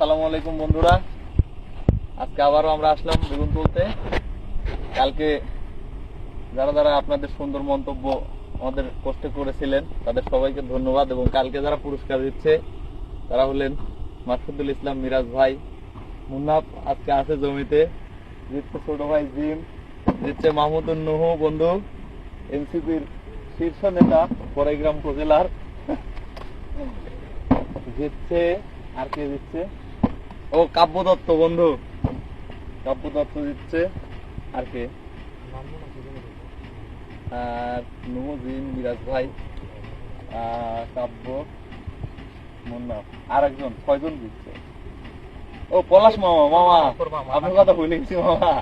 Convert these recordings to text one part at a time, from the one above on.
আসসালামু আলাইকুম বন্ধুরা। আজকে আবারও আমরা আসলাম বেগুন তুলতে। কালকে যারা যারা আপনাদের সুন্দর মন্তব্য আমাদের পোস্টে করেছিলেন, তাদের সবাইকে ধন্যবাদ এবং কালকে যারা পুরস্কার দিচ্ছে, তারা হলেন মাসুদুল ইসলাম মিরাজ ভাই, মুন্নাফ আজকে আছে জমিতে, জিতছে ছোট ভাই জিম, জিতছে মাহমুদুল নুহু বন্ধু এনসিপির শীর্ষ নেতা, বড়াইগ্রাম উপজেলার, জিতছে, আর কে জিতছে? ও কাব্য দত্ত বন্ধু। কাব্য দত্ত জিতছে আর কে? আর নুমুদ্দিন মিরাজ ভাই কাব্য মুন্না আর একজন ছয়জন জিতছে ও, পলাশ মামা মামা। আপনার কথা ভুলে গেছি, মামা।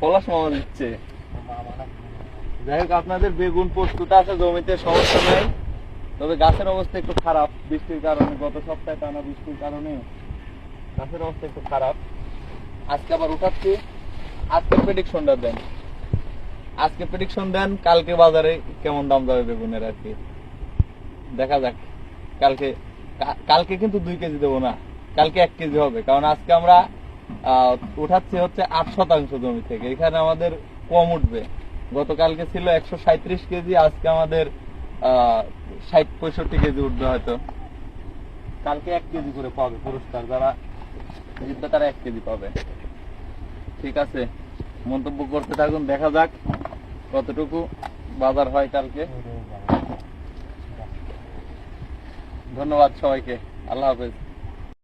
পলাশ মামা দিচ্ছে। যাই হোক, আপনাদের বেগুন প্রস্তুত আছে, জমিতে সমস্যা নাই। তবে গাছের অবস্থা একটু খারাপ, বৃষ্টির কারণে। গত সপ্তাহে টানা বৃষ্টির কারণে গাছের অবস্থা একটু খারাপ। আজকে আবার উঠাচ্ছি। আজকে প্রেডিকশনটা দেন। আজকে প্রেডিকশন দেন, কালকে বাজারে কেমন দাম যাবে বেগুনের আর কি। দেখা যাক। কালকে কালকে কিন্তু দুই কেজি দেবো না। কালকে এক কেজি হবে। কারণ আজকে আমরা উঠাচ্ছি হচ্ছে আট শতাংশ জমি থেকে। এখানে আমাদের কম উঠবে। গতকালকে ছিল একশো সাঁত্রিশ কেজি, আজকে আমাদের ষাট পঁয়ষট্টি কেজি উঠবে হয়তো। কালকে এক কেজি করে পাবে পুরস্কার। যারা জিতবে তারা এক কেজি পাবে। ঠিক আছে, মন্তব্য করতে থাকুন, দেখা যাক কতটুকু বাজার হয় কালকে। ধন্যবাদ সবাইকে, আল্লাহ হাফেজ।